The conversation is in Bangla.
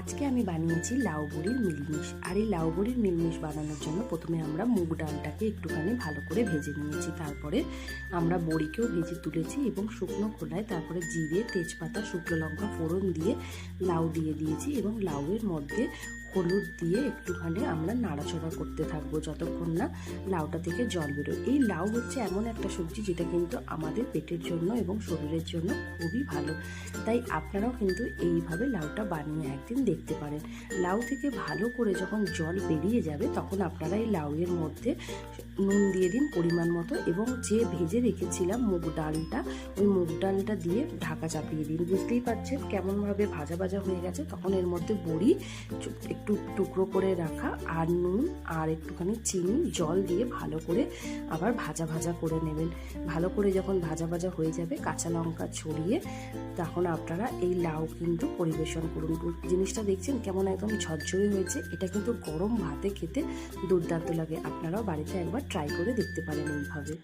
আজকে আমি বানিয়েছি লাউ বড়ির মিলমিশ। আর এই লাউ বড়ির মিলমিশ বানানোর জন্য প্রথমে আমরা মুগ ডালটাকে একটুখানি ভালো করে ভেজে নিয়েছি। তারপরে আমরা বড়িকেও ভেজে তুলেছি এবং শুকনো খোলায় তারপরে জিরে, তেজপাতা, শুকনো লঙ্কা ফোড়ন দিয়ে লাউ দিয়ে দিয়েছি এবং লাউয়ের মধ্যে হলুদ দিয়ে একটুখানি আমরা নাড়াচড়া করতে থাকব যতক্ষণ না লাউটা থেকে জল বেরোয়। এই লাউ হচ্ছে এমন একটা সবজি যেটা কিন্তু আমাদের পেটের জন্য এবং শরীরের জন্য খুবই ভালো। তাই আপনারাও কিন্তু এইভাবে লাউটা বানিয়ে একদিন দেখতে পারেন। লাউ থেকে ভালো করে যখন জল বেরিয়ে যাবে, তখন আপনারা এই লাউয়ের মধ্যে নুন দিয়ে দিন পরিমাণ মতো এবং যে ভেজে রেখেছিলাম মুগ ডালটা, ওই মুগ ডালটা দিয়ে ঢাকা চাপিয়ে দিন। বুঝতেই পারছেন কেমনভাবে ভাজা ভাজা হয়ে গেছে। তখন এর মধ্যে বড়ি একটু টুকরো করে রাখা আর নুন আর একটুখানি চিনি, জল দিয়ে ভালো করে আবার ভাজা ভাজা করে নেবেন। ভালো করে যখন ভাজা ভাজা হয়ে যাবে, কাঁচা লঙ্কা ছড়িয়ে তখন আপনারা এই লাউ কিন্তু পরিবেশন করুন। জিনিসটা দেখছেন কেমন একদম ঝরঝরে হয়েছে। এটা কিন্তু গরম ভাতে খেতে দুর্দান্ত লাগে। আপনারাও বাড়িতে একবার ট্রাই করে দেখতে পারেন এইভাবে।